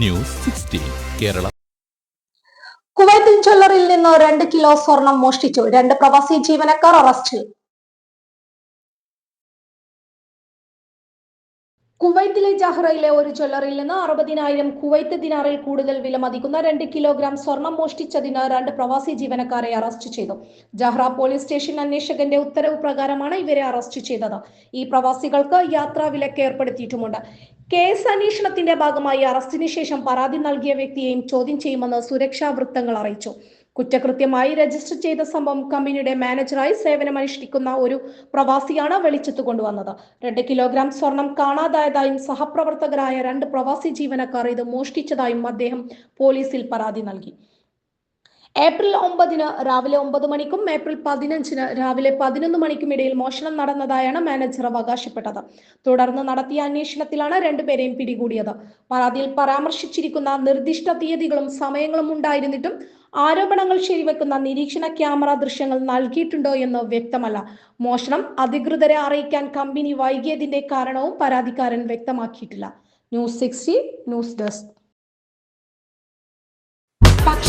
News sixteen Kerala. കുവൈത്തിൽ ജ്വല്ലറിയിൽ നിന്ന് രണ്ട് കിലോ സ്വർണം മോഷ്ടിച്ചു. രണ്ട് പ്രവാസി ജീവനക്കാർ അറസ്റ്റിൽ കുവൈത്തിലെ ജഹ്റയിലെ ഒരു ജ്വല്ലറിയിൽ നിന്ന് അറുപതിനായിരം കുവൈത്ത് ദിനാറിൽ കൂടുതൽ വില മതിക്കുന്ന രണ്ട് കിലോഗ്രാം സ്വർണം മോഷ്ടിച്ചതിന് രണ്ട് പ്രവാസി ജീവനക്കാരെ അറസ്റ്റ് ചെയ്തു. ജഹ്റ പോലീസ് സ്റ്റേഷൻ അന്വേഷകന്റെ ഉത്തരവ് പ്രകാരമാണ് ഇവരെ അറസ്റ്റ് ചെയ്തത്. ഈ പ്രവാസികൾക്ക് യാത്രാ വിലക്ക് ഏർപ്പെടുത്തിയിട്ടുമുണ്ട്. കേസ് അന്വേഷണത്തിന്റെ ഭാഗമായി അറസ്റ്റിന് ശേഷം പരാതി നൽകിയ വ്യക്തിയെയും ചോദ്യം ചെയ്യുമെന്ന് സുരക്ഷാ വൃത്തങ്ങൾ അറിയിച്ചു. കുറ്റകൃത്യമായി രജിസ്റ്റർ ചെയ്ത സംഭവം കമ്പനിയുടെ മാനേജറായി സേവനമനുഷ്ഠിക്കുന്ന ഒരു പ്രവാസിയാണ് വെളിച്ചത്ത് കൊണ്ടുവന്നത്. രണ്ട് കിലോഗ്രാം സ്വർണം കാണാതായതായും സഹപ്രവർത്തകരായ രണ്ട് പ്രവാസി ജീവനക്കാർ ഇത് മോഷ്ടിച്ചതായും അദ്ദേഹം പോലീസിൽ പരാതി നൽകി. ഏപ്രിൽ ഒമ്പതിന് രാവിലെ ഒമ്പത് മണിക്കും ഏപ്രിൽ പതിനഞ്ചിന് രാവിലെ പതിനൊന്ന് മണിക്കും ഇടയിൽ മോഷണം നടന്നതായാണ് മാനേജർ അവകാശപ്പെട്ടത്. തുടർന്ന് നടത്തിയ അന്വേഷണത്തിലാണ് രണ്ടുപേരെയും പിടികൂടിയത്. പരാതിയിൽ പരാമർശിച്ചിരിക്കുന്ന നിർദ്ദിഷ്ട തീയതികളും സമയങ്ങളും ഉണ്ടായിരുന്നിട്ടും ആരോപണങ്ങൾ ശരിവെക്കുന്ന നിരീക്ഷണ ക്യാമറ ദൃശ്യങ്ങൾ നൽകിയിട്ടുണ്ടോ എന്ന് വ്യക്തമല്ല. മോഷണം അധികൃതരെ അറിയിക്കാൻ കമ്പനി വൈകിയതിന്റെ കാരണവും പരാതിക്കാരൻ വ്യക്തമാക്കിയിട്ടില്ല. News sixty news desk.